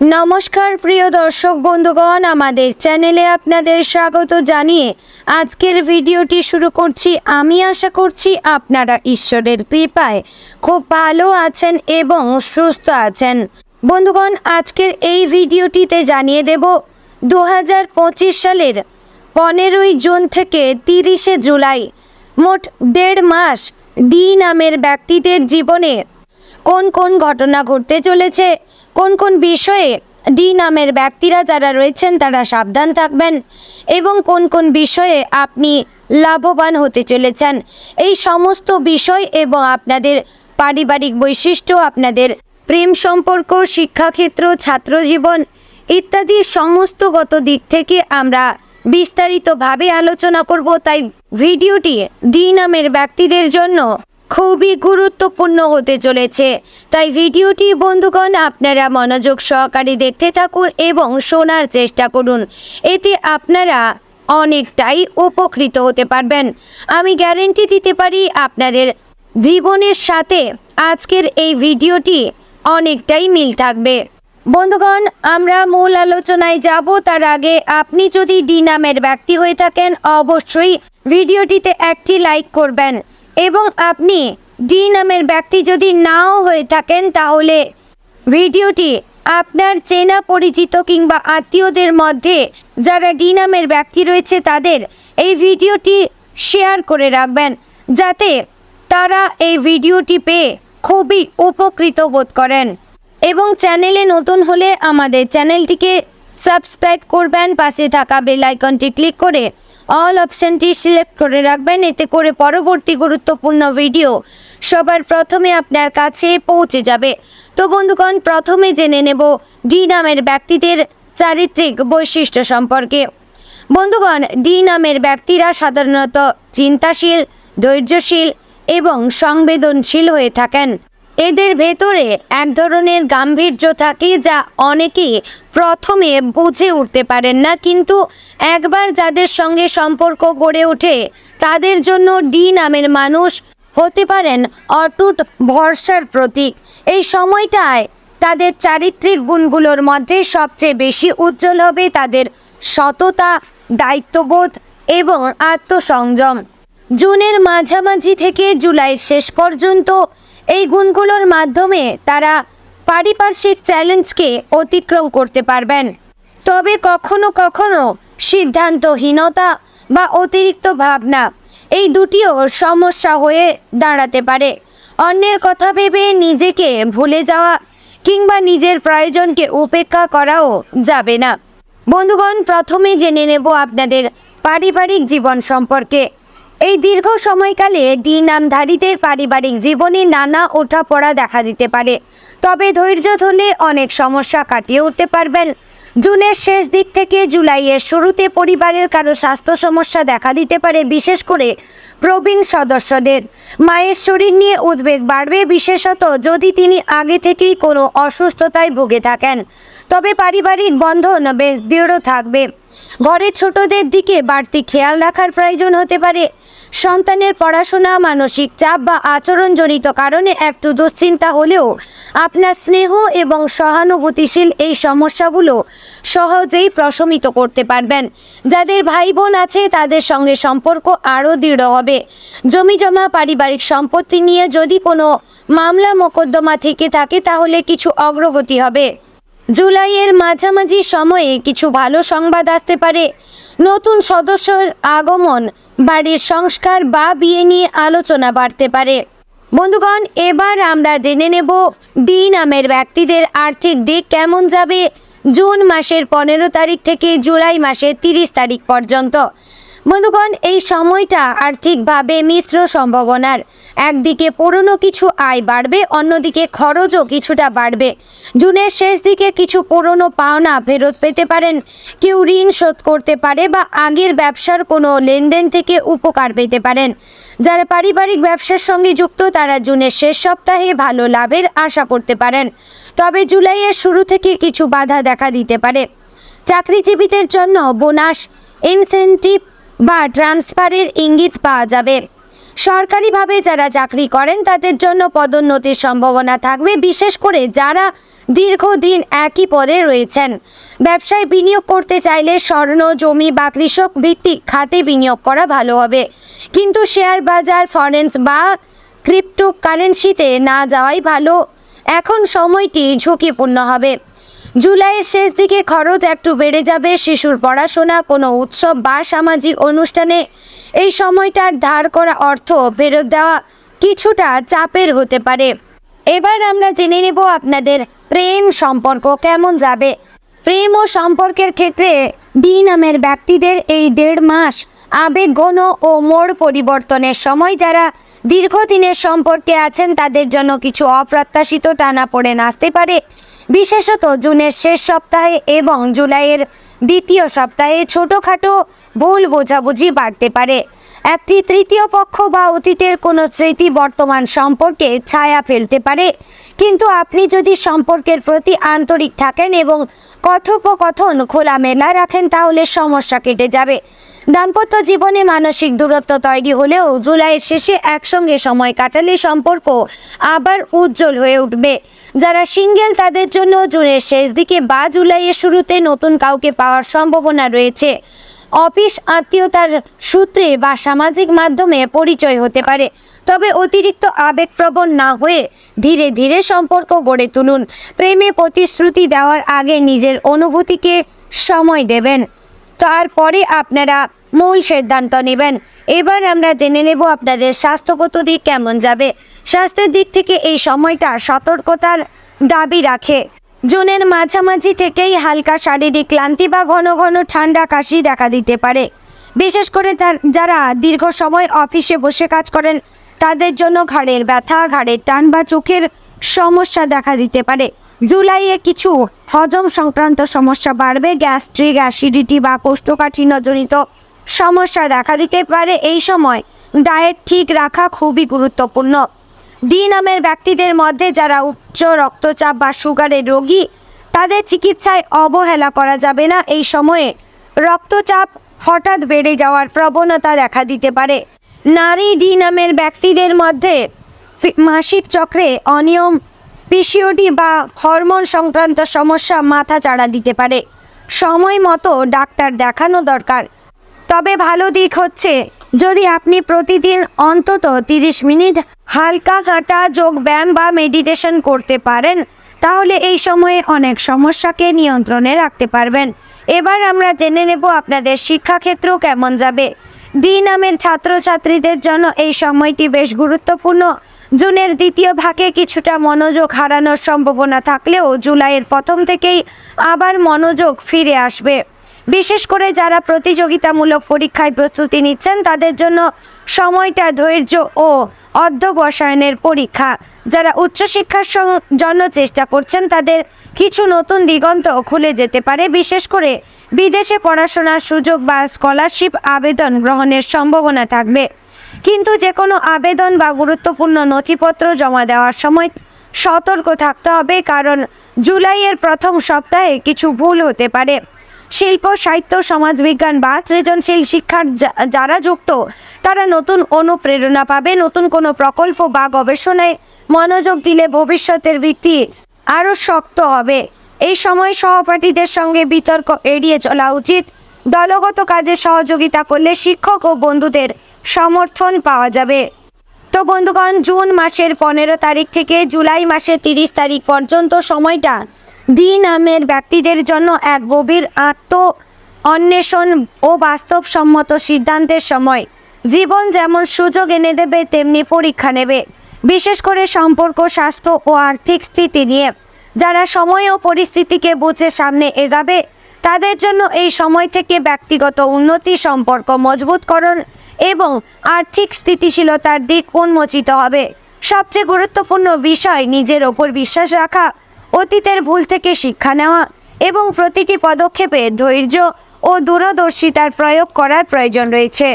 নমস্কার, প্রিয় দর্শক বন্ধুগণ, আমাদের চ্যানেলে আপনাদের স্বাগত জানিয়ে আজকের ভিডিওটি শুরু করছি। আমি আশা করছি আপনারা ঈশ্বরের কৃপায় খুব ভালো আছেন এবং সুস্থ আছেন। বন্ধুগণ, আজকের এই ভিডিওটিতে জানিয়ে দেব দু হাজার পঁচিশ সালের পনেরোই জুন থেকে তিরিশে জুলাই, মোট দেড় মাস ডি নামের ব্যক্তিদের জীবনে কোন কোন ঘটনা ঘটতে চলেছে কোন কোন বিষয়ে ডি নামের ব্যক্তিরা যারা রয়েছেন তারা সাবধান থাকবেন এবং কোন কোন বিষয়ে আপনি লাভবান হতে চলেছেন। এই সমস্ত বিষয় এবং আপনাদের পারিবারিক বৈশিষ্ট্য, আপনাদের প্রেম সম্পর্ক, শিক্ষাক্ষেত্র, ছাত্রজীবন ইত্যাদি সমস্তগত দিক থেকে আমরা বিস্তারিতভাবে আলোচনা করব। তাই ভিডিওটি ডি নামের ব্যক্তিদের জন্য খুবই গুরুত্বপূর্ণ হতে চলেছে। তাই ভিডিওটি বন্ধুগণ, আপনারা মনোযোগ সহকারে দেখতে থাকুন এবং শোনার চেষ্টা করুন। এতে আপনারা অনেকটাই উপকৃত হতে পারবেন। আমি গ্যারেন্টি দিতে পারি, আপনাদের জীবনের সাথে আজকের এই ভিডিওটি অনেকটাই মিল থাকবে। বন্ধুগণ, আমরা মূল আলোচনায় যাব। তার আগে আপনি যদি ডি নামের ব্যক্তি হয়ে থাকেন, অবশ্যই ভিডিওটিতে একটি লাইক করবেন। এবং আপনি ডি নামের ব্যক্তি যদি নাও হয়ে থাকেন, তাহলে ভিডিওটি আপনার চেনা পরিচিত কিংবা আত্মীয়দের মধ্যে যারা ডি নামের ব্যক্তি রয়েছে, তাদের এই ভিডিওটি শেয়ার করে রাখবেন, যাতে তারা এই ভিডিওটি পেয়ে খুবই উপকৃত বোধ করেন। এবং চ্যানেলে নতুন হলে আমাদের চ্যানেলটিকে সাবস্ক্রাইব করবেন, পাশে থাকা বেল আইকনটি ক্লিক করে অল অপশানটি সিলেক্ট করে রাখবেন, এতে করে পরবর্তী গুরুত্বপূর্ণ ভিডিও সবার প্রথমে আপনার কাছে পৌঁছে যাবে। তো বন্ধুগণ, প্রথমে জেনে নেব ডি নামের ব্যক্তিদের চারিত্রিক বৈশিষ্ট্য সম্পর্কে। বন্ধুগণ ডি নামের ব্যক্তিরা সাধারণত চিন্তাশীল, ধৈর্যশীল এবং সংবেদনশীল হয়ে থাকেন। এদের ভেতরে এক ধরনের গাম্ভীর্য থাকে যা অনেকেই প্রথমে বুঝে উঠতে পারেন না, কিন্তু একবার যাদের সঙ্গে সম্পর্ক গড়ে ওঠে, তাদের জন্য ডি নামের মানুষ হতে পারেন অটুট ভরসার প্রতীক। এই সময়টায় তাদের চারিত্রিক গুণগুলোর মধ্যে সবচেয়ে বেশি উজ্জ্বল হবে তাদের সততা, দায়িত্ববোধ এবং আত্মসংযম। জুনের মাঝামাঝি থেকে জুলাইয়ের শেষ পর্যন্ত এই গুণগুলোর মাধ্যমে তারা পারিপার্শ্বিক চ্যালেঞ্জকে অতিক্রম করতে পারবেন। তবে কখনো কখনো সিদ্ধান্তহীনতা বা অতিরিক্ত ভাবনা এই দুটিও সমস্যা হয়ে দাঁড়াতে পারে। অন্যের কথা ভেবে নিজেকে ভুলে যাওয়া কিংবা নিজের প্রয়োজনকে উপেক্ষা করাও যাবে না। বন্ধুগণ, প্রথমে জেনে নেব আপনাদের পারিবারিক জীবন সম্পর্কে। এই দীর্ঘ সময়কালে ডি নামধারীদের পারিবারিক জীবনে নানা ওঠাপড়া দেখা দিতে পারে। তবে ধৈর্য ধরলে অনেক সমস্যা কাটিয়ে উঠতে পারবেন। জুনের শেষ দিক থেকে জুলাইয়ের শুরুতে পরিবারের কারও স্বাস্থ্য সমস্যা দেখা দিতে পারে, বিশেষ করে প্রবীণ সদস্যদের। মায়ের শরীর নিয়ে উদ্বেগ বাড়বে, বিশেষত যদি তিনি আগে থেকেই কোনো অসুস্থতায় ভুগে থাকেন। তবে পারিবারিক বন্ধন বেশ দৃঢ় থাকবে। ঘরের ছোটদের দিকে বাড়তি খেয়াল রাখার প্রয়োজন হতে পারে। সন্তানের পড়াশোনা, মানসিক চাপ বা আচরণজনিত কারণে একটু দুশ্চিন্তা হলেও আপনার স্নেহ এবং সহানুভূতিশীল এই সমস্যাগুলো সহজেই প্রশমিত করতে পারবেন। যাদের ভাই বোন আছে, তাদের সঙ্গে সম্পর্ক আরও দৃঢ় হবে। জমিজমা পারিবারিক সম্পত্তি নিয়ে যদি কোনো মামলা মোকদ্দমা থেকে থাকে, তাহলে কিছু অগ্রগতি হবে। জুলাইয়ের মাঝামাঝি সময়ে কিছু ভালো সংবাদ আসতে পারে। নতুন সদস্যর আগমন, বাড়ির সংস্কার বা বিয়ে নিয়ে আলোচনা বাড়তে পারে। বন্ধুগণ, এবার আমরা জেনে নেব ডি নামের ব্যক্তিদের আর্থিক দিক কেমন যাবে। জুন মাসের পনেরো তারিখ থেকে জুলাই মাসের তিরিশ তারিখ পর্যন্ত। বন্ধুগণ, এই সময়টা আর্থিকভাবে মিশ্র সম্ভাবনার। একদিকে পুরনো কিছু আয় বাড়বে, অন্যদিকে খরচও কিছুটা বাড়বে। জুনের শেষ দিকে কিছু পুরনো পাওনা ফেরত পেতে পারেন। কেউ ঋণ শোধ করতে পারে বা আগের ব্যবসার কোনো লেনদেন থেকে উপকার পেতে পারেন। যারা পারিবারিক ব্যবসার সঙ্গে যুক্ত, তারা জুনের শেষ সপ্তাহে ভালো লাভের আশা করতে পারেন। তবে জুলাইয়ের শুরু থেকে কিছু বাধা দেখা দিতে পারে। চাকরিজীবীদের জন্য বোনাস, ইনসেন্টিভ বা ট্রান্সফারের ইঙ্গিত পাওয়া যাবে। সরকারিভাবে যারা চাকরি করেন, তাদের জন্য পদোন্নতির সম্ভাবনা থাকবে, বিশেষ করে যারা দীর্ঘদিন একই পদে রয়েছেন। ব্যবসায় বিনিয়োগ করতে চাইলে স্বর্ণ, জমি বা কৃষক ভিত্তিক খাতে বিনিয়োগ করা ভালো হবে। কিন্তু শেয়ার বাজার, ফরেন্স বা ক্রিপ্টো কারেন্সিতে না যাওয়াই ভালো। এখন সময়টি ঝুঁকিপূর্ণ হবে। জুলাইয়ের শেষ দিকে খরচ একটু বেড়ে যাবে শিশুর পড়াশোনা, কোনো উৎসব বা সামাজিক অনুষ্ঠানে। এই সময়টার ধার করা অর্থ ফেরত দেওয়া কিছুটা চাপের হতে পারে। এবার আমরা জেনে নেব আপনাদের প্রেম সম্পর্ক কেমন যাবে। প্রেম ও সম্পর্কের ক্ষেত্রে ডি নামের ব্যক্তিদের এই দেড় মাস আবেগঘন ও মোড় পরিবর্তনের সময় যারা দীর্ঘদিনের সম্পর্কে আছেন তাদের জন্য কিছু অপ্রত্যাশিত টানা পড়ে নাচতে পারে। বিশেষত জুনের শেষ সপ্তাহে এবং জুলাইয়ের দ্বিতীয় সপ্তাহে ছোটোখাটো ভুল বোঝাবুঝি বাড়তে পারে। একটি তৃতীয় পক্ষ বা অতীতের কোনো স্মৃতি বর্তমান সম্পর্কে ছায়া ফেলতে পারে। কিন্তু আপনি যদি সম্পর্কের প্রতি আন্তরিক থাকেন এবং কথোপকথন খোলামেলা রাখেন, তাহলে সমস্যা কেটে যাবে। দাম্পত্য জীবনে মানসিক দূরত্ব তৈরি হলেও জুলাইয়ের শেষে একসঙ্গে সময় কাটালে সম্পর্ক আবার উজ্জ্বল হয়ে উঠবে। যারা সিঙ্গেল, তাদের জন্য জুনের শেষ দিকে বা জুলাইয়ের শুরুতে নতুন কাউকে পাওয়ার সম্ভাবনা রয়েছে। অফিস, আত্মীয়তার সূত্রে বা সামাজিক মাধ্যমে পরিচয় হতে পারে। তবে অতিরিক্ত আবেগপ্রবণ না হয়ে ধীরে ধীরে সম্পর্ক গড়ে তুলুন। প্রেমে প্রতিশ্রুতি দেওয়ার আগে নিজের অনুভূতিকে সময় দেবেন। তারপরে আপনারা মূল সিদ্ধান্ত নেবেন। এবার আমরা জেনে নেব আপনাদের স্বাস্থ্যগত দিক কেমন যাবে। স্বাস্থ্যের দিক থেকে এই সময়টা সতর্কতার দাবি রাখে। জুনের মাঝামাঝি থেকেই হালকা শারীরিক ক্লান্তি বা ঘন ঘন ঠান্ডা কাশি দেখা দিতে পারে। বিশেষ করে তার যারা দীর্ঘ সময় অফিসে বসে কাজ করেন, তাদের জন্য ঘাড়ের ব্যথা, ঘাড়ের টান বা চোখের সমস্যা দেখা দিতে পারে। জুলাইয়ে কিছু হজম সংক্রান্ত সমস্যা বাড়বে, গ্যাস্ট্রিক অ্যাসিডিটি বা কোষ্ঠকাঠিন্যজনিত সমস্যা দেখা দিতে পারে। এই সময় ডায়েট ঠিক রাখা খুবই গুরুত্বপূর্ণ। ডি নামের ব্যক্তিদের মধ্যে যারা উচ্চ রক্তচাপ বা সুগারের রোগী, তাদের চিকিৎসায় অবহেলা করা যাবে না। এই সময়ে রক্তচাপ হঠাৎ বেড়ে যাওয়ার প্রবণতা দেখা দিতে পারে। নারী ডি নামের ব্যক্তিদের মধ্যে মাসিক চক্রে অনিয়ম পিসিওডি বা হরমোন সংক্রান্ত সমস্যা মাথা চাড়া দিতে পারে। সময় মতো ডাক্তার দেখানো দরকার। তবে ভালো দিক হচ্ছে, যদি আপনি প্রতিদিন অন্তত তিরিশ মিনিট হালকা হাঁটা, যোগ ব্যায়াম বা মেডিটেশন করতে পারেন, তাহলে এই সময়ে অনেক সমস্যাকে নিয়ন্ত্রণে রাখতে পারবেন। এবার আমরা জেনে নেব আপনাদের শিক্ষাক্ষেত্র কেমন যাবে। ডি নামের ছাত্রছাত্রীদের জন্য এই সময়টি বেশ গুরুত্বপূর্ণ। জুনের দ্বিতীয় ভাগে কিছুটা মনোযোগ হারানোর সম্ভাবনা থাকলেও জুলাইয়ের প্রথম থেকেই আবার মনোযোগ ফিরে আসবে। বিশেষ করে যারা প্রতিযোগিতামূলক পরীক্ষায় প্রস্তুতি নিচ্ছেন, তাদের জন্য সময়টা ধৈর্য ও অধ্যবসায়নের পরীক্ষা। যারা উচ্চশিক্ষার জন্য চেষ্টা করছেন, তাদের কিছু নতুন দিগন্ত খুলে যেতে পারে। বিশেষ করে বিদেশে পড়াশোনার সুযোগ বা স্কলারশিপ আবেদন গ্রহণের সম্ভাবনা থাকবে। কিন্তু যে কোনো আবেদন বা গুরুত্বপূর্ণ নথিপত্র জমা দেওয়ার সময় সতর্ক থাকতে হবে, কারণ জুলাইয়ের প্রথম সপ্তাহে কিছু ভুল হতে পারে। শিল্প, সাহিত্য, সমাজবিজ্ঞান বা সৃজনশীল শিক্ষার যারা যুক্ত, তারা নতুন অনুপ্রেরণা পাবে, নতুন কোনো প্রকল্প বা গবেষণায় মনোযোগ দিলে ভবিষ্যতের ভিত্তি আরও শক্ত হবে। এই সময় সহপাঠীদের সঙ্গে বিতর্ক এড়িয়ে চলা উচিত। দলগত কাজে সহযোগিতা করলে শিক্ষক ও বন্ধুদের সমর্থন পাওয়া যাবে। তো বন্ধুগণ, জুন মাসের পনেরো তারিখ থেকে জুলাই মাসের তিরিশ তারিখ পর্যন্ত সময়টা ডি নামের ব্যক্তিদের জন্য এক গভীর আত্ম অন্বেষণ ও বাস্তবসম্মত সিদ্ধান্তের সময়। জীবন যেমন সুযোগ এনে দেবে, তেমনি পরীক্ষা নেবে। বিশেষ করে সম্পর্ক, স্বাস্থ্য ও আর্থিক স্থিতি নিয়ে। যারা সময় ও পরিস্থিতিকে বুঝে সামনে এগাবে তাদের জন্য এই সময় থেকে ব্যক্তিগত উন্নতি, সম্পর্ক মজবুতকরণ এবং আর্থিক স্থিতিশীলতার দিক উন্মোচিত হবে। সবচেয়ে গুরুত্বপূর্ণ বিষয়, নিজের ওপর বিশ্বাস রাখা, অতীতের ভুল থেকে শিক্ষা নেওয়া এবং প্রতিটি পদক্ষেপে ধৈর্য ও দূরদর্শিতার প্রয়োগ করার প্রয়োজন রয়েছে।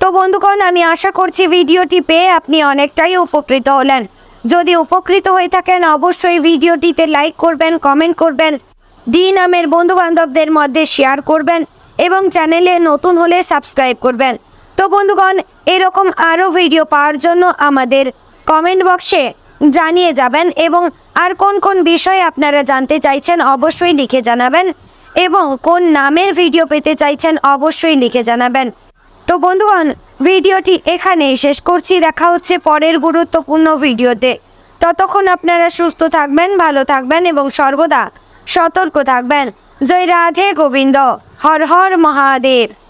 তো বন্ধুগণ, আমি আশা করছি ভিডিওটি পেয়ে আপনি অনেকটাই উপকৃত হলেন। যদি উপকৃত হয়ে থাকেন, অবশ্যই ভিডিওটিতে লাইক করবেন, কমেন্ট করবেন। ডি নামের বন্ধু বান্ধবদের মধ্যে শেয়ার করবেন এবং চ্যানেলে নতুন হলে সাবস্ক্রাইব করবেন। তো বন্ধুগণ, এরকম আরও ভিডিও পাওয়ার জন্য আমাদের কমেন্ট বক্সে জানিয়ে যাবেন এবং আর কোন কোন বিষয়ে আপনারা জানতে চাইছেন অবশ্যই লিখে জানাবেন এবং কোন নামের ভিডিও পেতে চাইছেন অবশ্যই লিখে জানাবেন। তো বন্ধুগণ ভিডিওটি এখানেই শেষ করছি। দেখা হচ্ছে পরের গুরুত্বপূর্ণ ভিডিওতে ততক্ষণ আপনারা সুস্থ থাকবেন, ভালো থাকবেন এবং সর্বদা সতর্ক থাকবেন। জয় রাধে গোবিন্দ। হর হর মহাদেব।